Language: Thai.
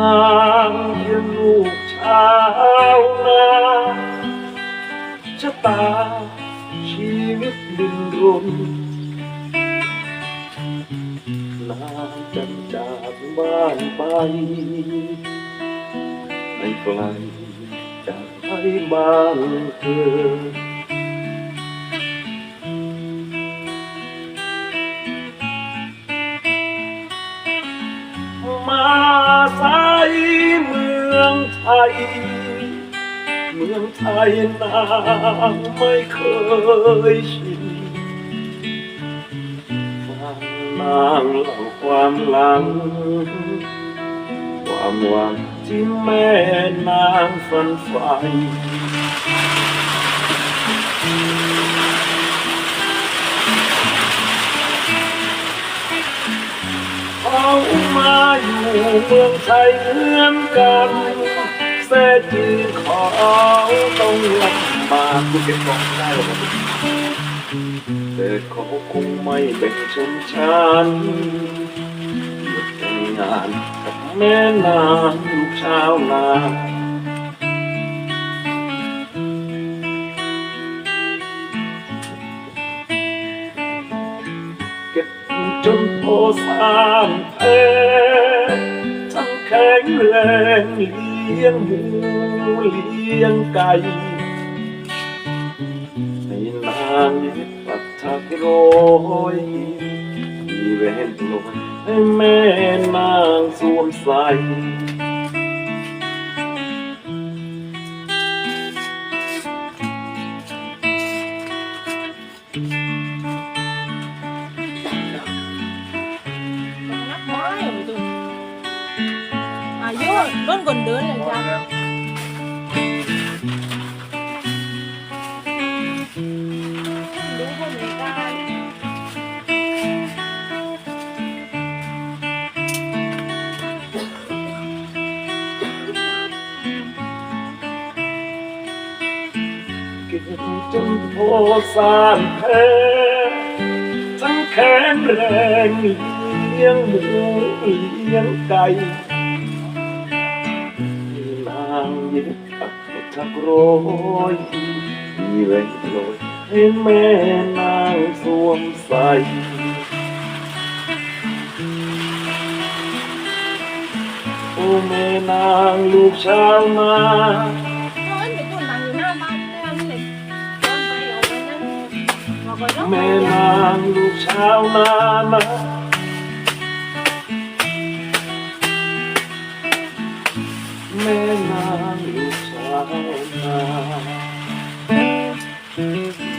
างยืนลูกชาวนาชะตาชีวิตดินรนลาจันจากบ้านไปไม่ไกลจากให้บ้านเธอมา องไทย เมืองไทยนางไม่เคยชินฟังนางเล่าความหลัง ความหวังที่แม่นางฝันใฝ่ อยู่เมืองไทยเหมือนกันแท้จริงเขาต้องลำบากคุณเก็บของได้หรอแต่เขาคงไม่แบ่งชนชั้นหยุดทำงานกับแม่นางลูกชาวนาเก็บจนพอสางแพทั้ง แข็งแรงเลี้ยงหมูเลี้ยงไก่ในนางยึดปักถักรอยมีแหวนลอยให้แม่นางสวมใส่ อายุรุ่นคนเดินเลยจ้ะดู ตะกรอยมีแรงลอยให้แม่นางสวมใส่โอ้แม่นางลูกชาวนาแม่นางลูกชาวนามา ม่